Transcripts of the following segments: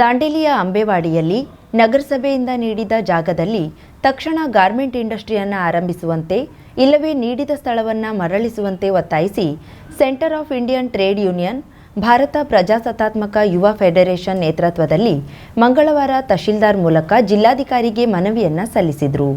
ದಾಂಡೇಲಿಯ ಅಂಬೇವಾಡಿಯಲ್ಲಿ ನಗರಸಭೆಯಿಂದ ನೀಡಿದ ಜಾಗದಲ್ಲಿ ತಕ್ಷಣ ಗಾರ್ಮೆಂಟ್ ಇಂಡಸ್ಟ್ರಿಯನ್ನು ಆರಂಭಿಸುವಂತೆ, ಇಲ್ಲವೇ ನೀಡಿದ ಸ್ಥಳವನ್ನು ಮರಳಿಸುವಂತೆ ಒತ್ತಾಯಿಸಿ centre of Indian trade union, Bharata Prajasattatmaka Yuva federation ನೇತೃತ್ವದಲ್ಲಿ ಮಂಗಳವಾರ ತಹಶೀಲ್ದಾರ್ ಮೂಲಕ ಜಿಲ್ಲಾಧಿಕಾರಿಗೆ ಮನವಿಯನ್ನು ಸಲ್ಲಿಸಿದರು.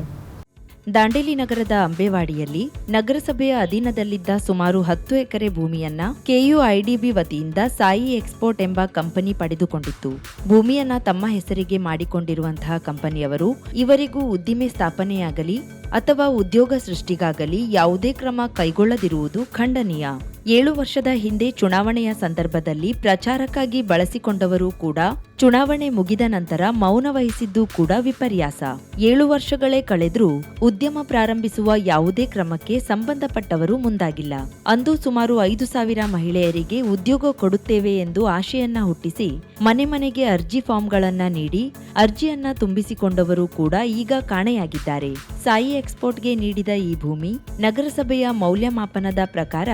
ದಾಂಡೇಲಿ ನಗರದ ಅಂಬೇವಾಡಿಯಲ್ಲಿ ನಗರಸಭೆಯ ಅಧೀನದಲ್ಲಿದ್ದ ಸುಮಾರು ಹತ್ತು ಎಕರೆ ಭೂಮಿಯನ್ನ ಕೆಯುಐಡಿಬಿ ವತಿಯಿಂದ ಸಾಯಿ ಎಕ್ಸ್ಪೋರ್ಟ್ ಎಂಬ ಕಂಪನಿ ಪಡೆದುಕೊಂಡಿತ್ತು. ಭೂಮಿಯನ್ನ ತಮ್ಮ ಹೆಸರಿಗೆ ಮಾಡಿಕೊಂಡಿರುವಂತಹ ಕಂಪನಿಯವರು ಇವರಿಗೂ ಉದ್ದಿಮೆ ಸ್ಥಾಪನೆಯಾಗಲಿ ಅಥವಾ ಉದ್ಯೋಗ ಸೃಷ್ಟಿಗಾಗಲಿ ಯಾವುದೇ ಕ್ರಮ ಕೈಗೊಳ್ಳದಿರುವುದು ಖಂಡನೀಯ. ಏಳು ವರ್ಷದ ಹಿಂದೆ ಚುನಾವಣೆಯ ಸಂದರ್ಭದಲ್ಲಿ ಪ್ರಚಾರಕ್ಕಾಗಿ ಬಳಸಿಕೊಂಡವರು ಕೂಡ ಚುನಾವಣೆ ಮುಗಿದ ನಂತರ ಮೌನ ವಹಿಸಿದ್ದು ಕೂಡ ವಿಪರ್ಯಾಸ. ಏಳು ವರ್ಷಗಳೇ ಕಳೆದರೂ ಉದ್ಯಮ ಪ್ರಾರಂಭಿಸುವ ಯಾವುದೇ ಕ್ರಮಕ್ಕೆ ಸಂಬಂಧಪಟ್ಟವರು ಮುಂದಾಗಿಲ್ಲ. ಅಂದು ಸುಮಾರು ಐದು ಸಾವಿರ ಮಹಿಳೆಯರಿಗೆ ಉದ್ಯೋಗ ಕೊಡುತ್ತೇವೆ ಎಂದು ಆಶೆಯನ್ನ ಹುಟ್ಟಿಸಿ ಮನೆ ಮನೆಗೆ ಅರ್ಜಿ ಫಾರ್ಮ್ಗಳನ್ನ ನೀಡಿ ಅರ್ಜಿಯನ್ನ ತುಂಬಿಸಿಕೊಂಡವರು ಕೂಡ ಈಗ ಕಾಣೆಯಾಗಿದ್ದಾರೆ. ಸಾಯಿ ಎಕ್ಸ್ಪೋರ್ಟ್ಗೆ ನೀಡಿದ ಈ ಭೂಮಿ ನಗರಸಭೆಯ ಮೌಲ್ಯಮಾಪನದ ಪ್ರಕಾರ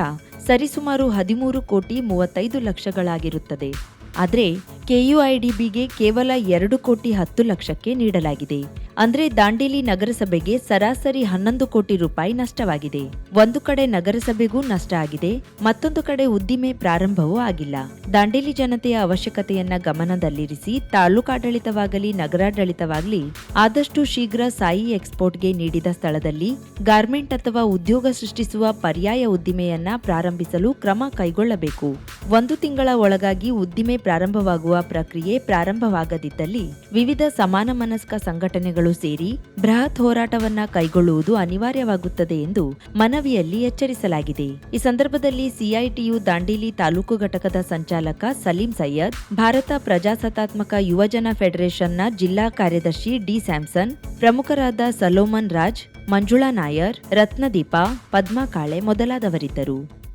ಸರಿಸುಮಾರು ಹದಿಮೂರು ಕೋಟಿ ಮೂವತ್ತೈದು ಲಕ್ಷಗಳಾಗಿರುತ್ತದೆ. ಆದರೆ ಕೆಯುಐಡಿಬಿಗೆ ಕೇವಲ ಎರಡು ಕೋಟಿ ಹತ್ತು ಲಕ್ಷಕ್ಕೆ ನೀಡಲಾಗಿದೆ. ಅಂದ್ರೆ ದಾಂಡೇಲಿ ನಗರಸಭೆಗೆ ಸರಾಸರಿ ಹನ್ನೊಂದು ಕೋಟಿ ರೂಪಾಯಿ ನಷ್ಟವಾಗಿದೆ. ಒಂದು ಕಡೆ ನಗರಸಭೆಗೂ ನಷ್ಟ ಆಗಿದೆ, ಮತ್ತೊಂದು ಕಡೆ ಉದ್ದಿಮೆ ಪ್ರಾರಂಭವೂ ಆಗಿಲ್ಲ. ದಾಂಡೇಲಿ ಜನತೆಯ ಅವಶ್ಯಕತೆಯನ್ನ ಗಮನದಲ್ಲಿರಿಸಿ ತಾಲೂಕಾಡಳಿತವಾಗಲಿ ನಗರಾಡಳಿತವಾಗಲಿ ಆದಷ್ಟು ಶೀಘ್ರ ಸಾಯಿ ಎಕ್ಸ್ಪೋರ್ಟ್ಗೆ ನೀಡಿದ ಸ್ಥಳದಲ್ಲಿ ಗಾರ್ಮೆಂಟ್ ಅಥವಾ ಉದ್ಯೋಗ ಸೃಷ್ಟಿಸುವ ಪರ್ಯಾಯ ಉದ್ದಿಮೆಯನ್ನ ಪ್ರಾರಂಭಿಸಲು ಕ್ರಮ ಕೈಗೊಳ್ಳಬೇಕು. ಒಂದು ತಿಂಗಳ ಒಳಗಾಗಿ ಉದ್ದಿಮೆ ಪ್ರಾರಂಭವಾಗುವ ಪ್ರಕ್ರಿಯೆ ಪ್ರಾರಂಭವಾಗದಿದ್ದಲ್ಲಿ ವಿವಿಧ ಸಮಾನ ಮನಸ್ಕ ಸಂಘಟನೆಗಳು ಸೇರಿ ಬೃಹತ್ ಹೋರಾಟವನ್ನ ಕೈಗೊಳ್ಳುವುದು ಅನಿವಾರ್ಯವಾಗುತ್ತದೆ ಎಂದು ಮನವಿಯಲ್ಲಿ ಎಚ್ಚರಿಸಲಾಗಿದೆ. ಈ ಸಂದರ್ಭದಲ್ಲಿ ಸಿಐಟಿಯು ದಾಂಡೇಲಿ ತಾಲೂಕು ಘಟಕದ ಸಂಚಾಲಕ ಸಲೀಂ ಸೈಯದ್, ಭಾರತ ಪ್ರಜಾಸತ್ತಾತ್ಮಕ ಯುವಜನ ಫೆಡರೇಷನ್ನ ಜಿಲ್ಲಾ ಕಾರ್ಯದರ್ಶಿ ಡಿ ಸ್ಯಾಮ್ಸನ್, ಪ್ರಮುಖರಾದ ಸಲೋಮನ್ ರಾಜ್, ಮಂಜುಳಾ ನಾಯರ್, ರತ್ನದೀಪ, ಪದ್ಮಾ ಕಾಳೆ ಮೊದಲಾದವರಿದ್ದರು.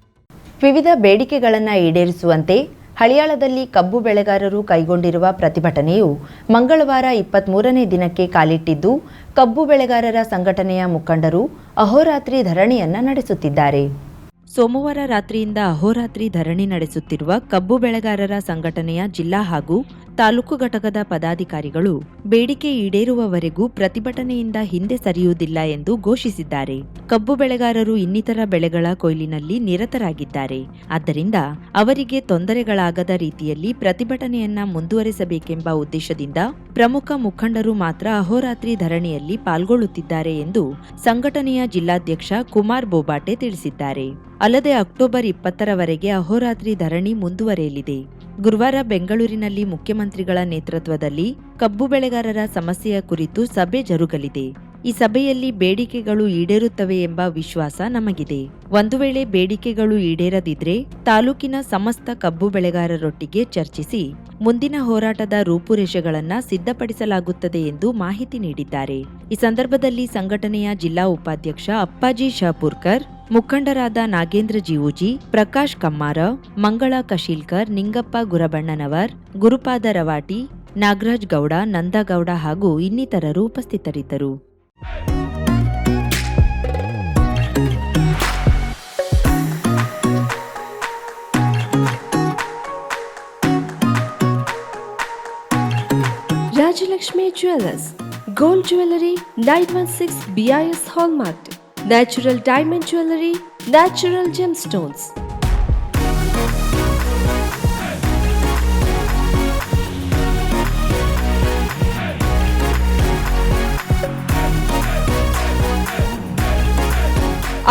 ವಿವಿಧ ಬೇಡಿಕೆಗಳನ್ನು ಈಡೇರಿಸುವಂತೆ ಹಳಿಯಾಳದಲ್ಲಿ ಕಬ್ಬು ಬೆಳೆಗಾರರು ಕೈಗೊಂಡಿರುವ ಪ್ರತಿಭಟನೆಯು ಮಂಗಳವಾರ ಇಪ್ಪತ್ಮೂರನೇ ದಿನಕ್ಕೆ ಕಾಲಿಟ್ಟಿದ್ದು, ಕಬ್ಬು ಬೆಳೆಗಾರರ ಸಂಘಟನೆಯ ಮುಖಂಡರು ಅಹೋರಾತ್ರಿ ಧರಣಿಯನ್ನ ನಡೆಸುತ್ತಿದ್ದಾರೆ. ಸೋಮವಾರ ರಾತ್ರಿಯಿಂದ ಅಹೋರಾತ್ರಿ ಧರಣಿ ನಡೆಸುತ್ತಿರುವ ಕಬ್ಬು ಬೆಳೆಗಾರರ ಸಂಘಟನೆಯ ಜಿಲ್ಲಾ ಹಾಗೂ ತಾಲೂಕು ಘಟಕದ ಪದಾಧಿಕಾರಿಗಳು ಬೇಡಿಕೆ ಈಡೇರುವವರೆಗೂ ಪ್ರತಿಭಟನೆಯಿಂದ ಹಿಂದೆ ಸರಿಯುವುದಿಲ್ಲ ಎಂದು ಘೋಷಿಸಿದ್ದಾರೆ. ಕಬ್ಬು ಬೆಳೆಗಾರರು ಇನ್ನಿತರ ಬೆಳೆಗಳ ಕೊಯ್ಲಿನಲ್ಲಿ ನಿರತರಾಗಿದ್ದಾರೆ. ಆದ್ದರಿಂದ ಅವರಿಗೆ ತೊಂದರೆಗಳಾಗದ ರೀತಿಯಲ್ಲಿ ಪ್ರತಿಭಟನೆಯನ್ನ ಮುಂದುವರೆಸಬೇಕೆಂಬ ಉದ್ದೇಶದಿಂದ ಪ್ರಮುಖ ಮುಖಂಡರು ಮಾತ್ರ ಅಹೋರಾತ್ರಿ ಧರಣಿಯಲ್ಲಿ ಪಾಲ್ಗೊಳ್ಳುತ್ತಿದ್ದಾರೆ ಎಂದು ಸಂಘಟನೆಯ ಜಿಲ್ಲಾಧ್ಯಕ್ಷ ಕುಮಾರ್ ಬೋಬಾಟೆ ತಿಳಿಸಿದ್ದಾರೆ. ಅಲ್ಲದೆ ಅಕ್ಟೋಬರ್ ಇಪ್ಪತ್ತರವರೆಗೆ ಅಹೋರಾತ್ರಿ ಧರಣಿ ಮುಂದುವರೆಯಲಿದೆ. ಗುರುವಾರ ಬೆಂಗಳೂರಿನಲ್ಲಿ ಮುಖ್ಯಮಂತ್ರಿಗಳ ನೇತೃತ್ವದಲ್ಲಿ ಕಬ್ಬು ಬೆಳೆಗಾರರ ಸಮಸ್ಯೆಯ ಕುರಿತು ಸಭೆ ಜರುಗಲಿದೆ. ಈ ಸಭೆಯಲ್ಲಿ ಬೇಡಿಕೆಗಳು ಈಡೇರುತ್ತವೆ ಎಂಬ ವಿಶ್ವಾಸ ನಮಗಿದೆ. ಒಂದು ವೇಳೆ ಬೇಡಿಕೆಗಳು ಈಡೇರದಿದ್ರೆ ತಾಲೂಕಿನ ಸಮಸ್ತ ಕಬ್ಬು ಬೆಳೆಗಾರರೊಟ್ಟಿಗೆ ಚರ್ಚಿಸಿ ಮುಂದಿನ ಹೋರಾಟದ ರೂಪುರೇಷೆಗಳನ್ನು ಸಿದ್ಧಪಡಿಸಲಾಗುತ್ತದೆ ಎಂದು ಮಾಹಿತಿ ನೀಡಿದ್ದಾರೆ. ಈ ಸಂದರ್ಭದಲ್ಲಿ ಸಂಘಟನೆಯ ಜಿಲ್ಲಾ ಉಪಾಧ್ಯಕ್ಷ ಅಪ್ಪಾಜಿ ಶಾಪುರ್ಕರ್ ಮುಖಂಡರಾದ ನಾಗೇಂದ್ರ ಜೀವೂಜಿ, ಪ್ರಕಾಶ್ ಕಮ್ಮಾರ, ಮಂಗಳ ಕಶೀಲ್ಕರ್, ನಿಂಗಪ್ಪ ಗುರಬಣ್ಣನವರ್, ಗುರುಪಾದ ರವಾಟಿ, ನಾಗರಾಜ್ ಗೌಡ, ನಂದಗೌಡ ಹಾಗೂ ಇನ್ನಿತರರು ಉಪಸ್ಥಿತರಿದ್ದರು. Rajalakshmi Jewelers, Gold Jewelry 916 BIS Hallmark, Natural Diamond Jewelry, Natural Gemstones.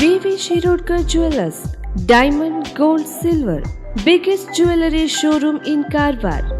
VV Shirudkar Jewelers Diamond, Gold, Silver. Biggest jewelry showroom in Karwar.